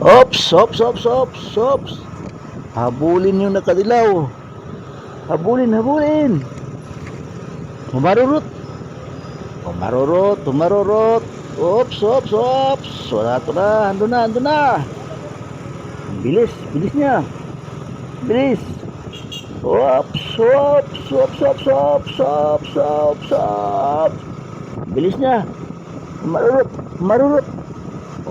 Ops, ops, ops, ops, ops. Habulin yung nakadilaw. Habulin, habulin. Umarurot. Umarurot, umarurot. Ops, ops, ops. Wala to na, ando na, ando na. Bilis, bilis niya. Bilis. Ops, ops, ops, ops, ops, ops, ops, ops. Bilis niya. Marurot, marurot.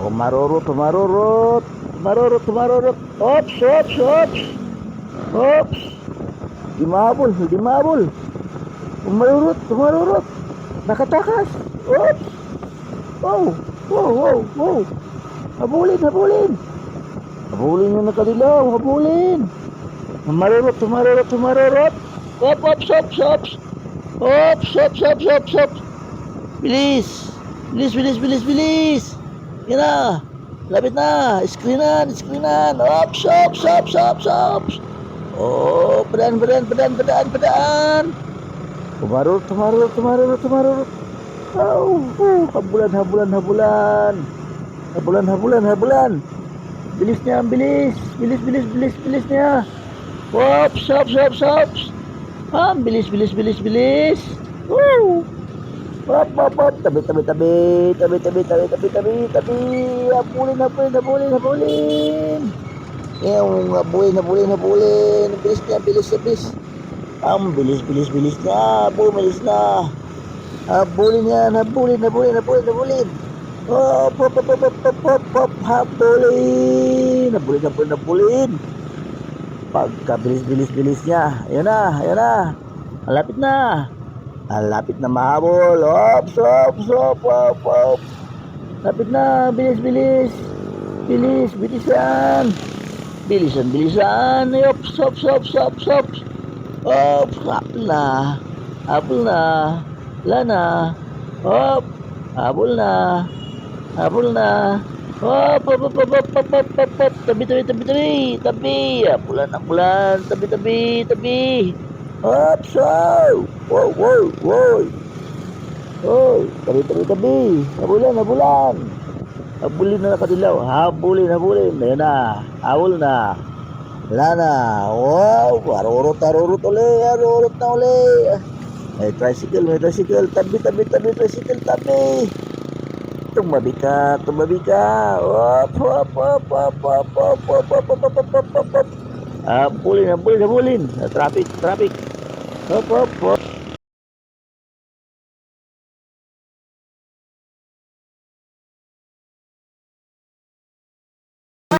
Oh, marurot, marurot. Marurot, marurot. Ops, ops, ops. Ops. Di mabul, di mabul. Marurot, marurot. Nakatakas. Ops. Oh, wow, wow, wow. Habulin, habulin. Habulin yung nakadilaw, habulin. Marurot, marurot, marurot. Ops, ops, ops, ops. Ops, ops, ops, ops, ops. Bilis. Bilis, bilis, bilis, bilis. Yan na. Lapit na. Screenan, screenan. Ops, ops, ops, ops, ops. Oh, pedaan, pedaan, pedaan, pedaan, pedaan. Tumarurot, tumarurot, tumarurot, tumarurot. Oh, oh, habulan, habulan, habulan. Habulan, habulan, habulan. Bilis niya, ang bilis. Bilis, bilis, bilis, bilis niya. Ops, ops, ops, ops. Ah, bilis, bilis, bilis, bilis. Woo! Hop, hop, hop. Tabi, tabi, tabi. Tabi, tabi, tabi, tabi, tabi, tabi. Habulin, habulin, habulin, habulin. Yung habulin, habulin, habulin. Bilis niya, bilis, bilis. Ang bilis, bilis, bilis na. Bumilis na. Habulin yan, habulin, habulin, habulin, habulin. Hop, hop, hop, hop, hop, hop, hop, habulin. Habulin, habulin, habulin. Pagka bilis-bilis-bilis niya. Ayan na, ayan na. Malapit na. Malapit na mahabol. Ops, ops, ops, ops, ops. Lapit na, bilis-bilis. Bilis, bilisan. Bilisan, bilisan. Ops, ops, ops, ops, ops. Ops, habol na. Habol na. Wala na. Hop, habol na. Habol na. Hop, hop, hop, hop, hop, hop, hop, hop, hop. Tabi, tabi, tabi, tabi. Tabi. Habulan, habulan. Tabi, tabi, tabi. Hop, so. Wow, wow, wow. Oh, tabi, tabi, tabi. Habulan, habulan. Habulin na nakadilaw. Habulin, habulin. Ayan na. Habol na. Wala na. Wow, arurot, arurot uli. Arurot na uli. May tricycle, may tricycle. Tabi, tabi, tabi, tricycle, tabi. Tumabi ka, tumabi ka. Hop, hop, hop, hop, hop, hop, hop, hop, hop, hop, hop, hop, hop. Habulin, habulin, habulin. Traffic, traffic. Up, up, up.